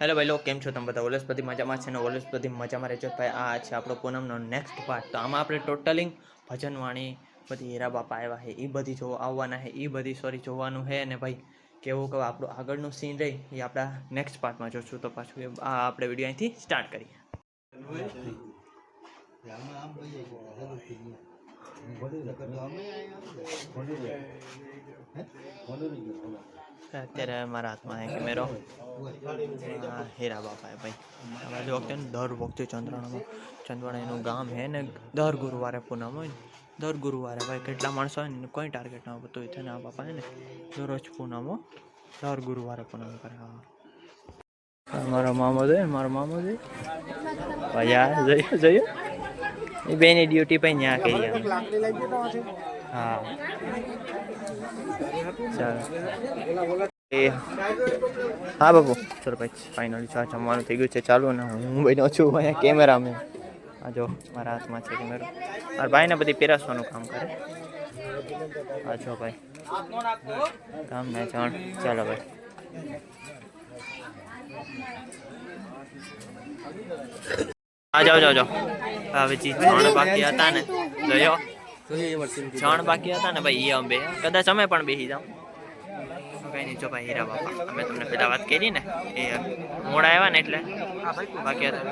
Hello ભાઈ લોકો કેમ છો તમે બધા? વનસ્પતિ મજામાં છે ને વનસ્પતિ મજામાં રહેજો. ભાઈ, આ છે આપણો પૂનમનો નેક્સ્ટ પાર્ટ તો આમાં આપણે ટોટલિંગ ભજનવાણી બધી હીરા બાપા આવ્યા છે, એ બધી જોવા આવવાના છે, એ બધી સોરી જોવાનું છે. અને ભાઈ, કેવું કે આપણું આગળનું સીન રહી, એ આપણા નેક્સ્ટ પાર્ટમાં જોશું. તો પાછું આ આપણે વીડિયો અહીંથી સ્ટાર્ટ કરીએ. અત્યારે મારા હાથમાં કેમેરો હીરા બાપા ભાઈ. આમાં જો વખતે દર વખતે ચંદ્રાણામાં ચંદ્રાણા ગામ છે ને દર ગુરુવારે પૂનમ હોય ને, દર ગુરુવારે ભાઈ કેટલા માણસો હોય ને, કોઈ ટાર્ગેટ ના હોતું હોય ને આ બાપા ને દરરોજ પૂનમો, દર ગુરુવારે પૂનમ કરે. હા. મારો મામો છે મારો મામો છે ભાઈ જોયું જોયું એ બેની ડ્યુટી પછી ન્યા કરી હા. ચાલો. એ હા, બાપુ. ચલો, ભાઈ ફાઇનલી ચા જમવાનું થઈ ગયું છે. ચાલુ ને હું બન્યો છું અહીંયા કેમેરા મેં આ જો, મારા હાથમાં છે કેમેરો. મારા ભાઈને બધી પહેરાસવાનું કામ કરે. હા જો, ભાઈ. કામ ના જાણ. ચાલો, ભાઈ. આ જાઓ જાઓ જાઓ. હવે જી ત્રણ બાકી હતા ને, જોયો? ત્રણ બાકી હતા ને ભાઈ એ અમે કદાચ અમે પણ બેસી જાઉં. કઈ નહીં જો ભાઈ હીરા બાપા. અમે તમને પેલા વાત કરી ને એ મોડા આવ્યા ને એટલે. બાકી હતા.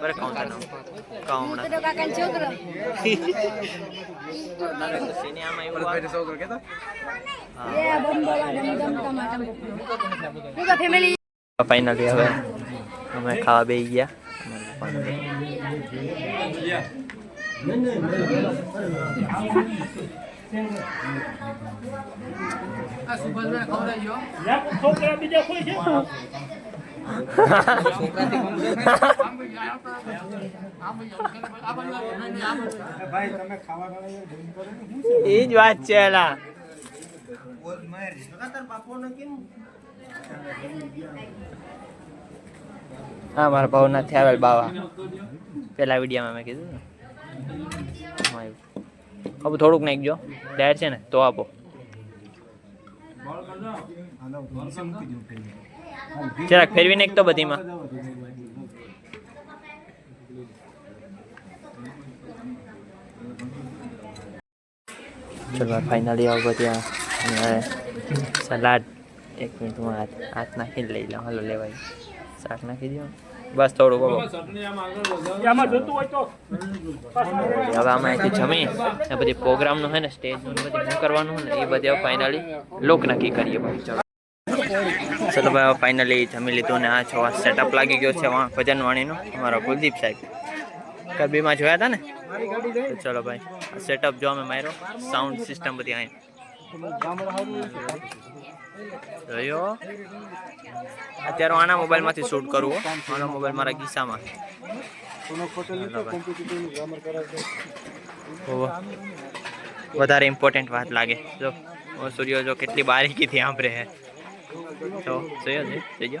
બરે કહું તને કહું હમણાં સિનેમામાં એવું. હા. ફાઇનલી હવે અમે ખાવા બેસી ગયા. પપ્પાને. એ જ વાત છે એલા હા, મારા ભાવ નથી આવેલ બાવા પેલા વિડીયોમાં મેં કીધું. હવે થોડુંક નાખજો ડાયર છે ને, તો આપો. જરાક ફેરવી નાખ તો બધીમાં. ચલો ફાઇનલી આવો ત્યાં સલાડ. એક મિનિટમાં હાથ નાખીને લઈ લો હાલો, લેવાય. શાક નાખી દો બસ થોડું બબો હવે આમાં અહીંથી જમી ને બધી પ્રોગ્રામનું હોય ને સ્ટેજનું બધી શું કરવાનું ને એ બધી ફાઇનલી લોક નક્કી કરીએ ભાઈ ચલો. ચલો ભાઈ હવે ફાઇનલી જમી લીધું ને આ છો સેટઅપ લાગી ગયો છે વા ભજન વાણીનો અમારો કુલદીપ સાહેબ. કરબીમાં જોયા હતા ને? ચલો ભાઈ સેટઅપ જો અમે માર્યો સાઉન્ડ સિસ્ટમ બધી અહીં જોયો અત્યારે હું આના મોબાઈલમાંથી શૂટ કરું આના મોબાઈલ મારા ખિસ્સામાં વધારે ઇમ્પોર્ટન્ટ વાત લાગે. જો સૂર્યો જો કેટલી બારીકીથી આંભરે હે તો જોયો છે? જોજો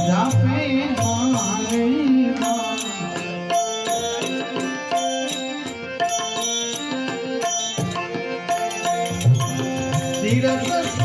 நிரம்ப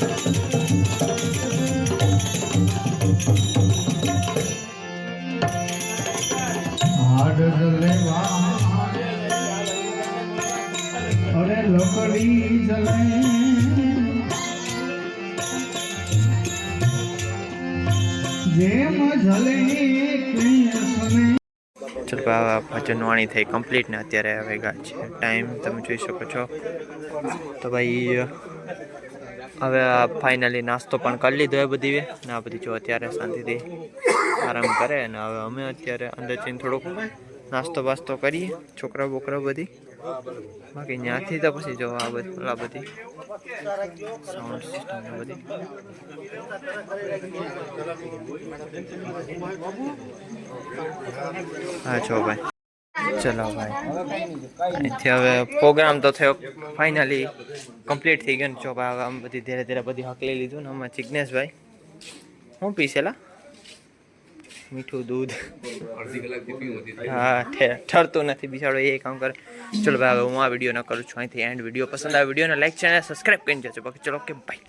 અરે લોકડી જલે જેમ જલે કૃષ્ણ ચલો ભાઈ, હવે ભજન વાણી થઈ કમ્પ્લીટ ને અત્યારે હવે છે. ટાઈમ તમે જોઈ શકો છો. તો ભાઈ હવે ફાઇનલી નાસ્તો પણ કરી લીધો એ બધી ને આ બધી જો અત્યારે શાંતિથી આરામ કરે અને હવે અમે અત્યારે અંદર જઈને થોડુંક નાસ્તો બાસ્તો કરીએ છોકરા બોકરા બધી. બાકી ત્યાંથી તો પછી જો આ બધી આ બધી સાઉન્ડ સિસ્ટમ બધી. હા છો ભાઈ. ચલો ભાઈ. અહીંથી હવે પ્રોગ્રામ તો થયો ફાઇનલી કમ્પ્લીટ થઈ ગયો ને ભાઈ આમ બધી ધીરે ધીરે બધી હકલી લીધું ને આમાં જિજ્ઞેશભાઈ શું પીસેલા મીઠું, દૂધ. હા ઠરતું નથી બિચારો, એ કામ કરે. ચલો ભાઈ, હવે હું આ વીડિયો ન કરું છું. અહીંથી એન્ડ વીડિયો પસંદ આવે વિડીયોને લાઈક છે અને સબસ્ક્રાઈબ કરી જજો. બાકી ચલો કે બાય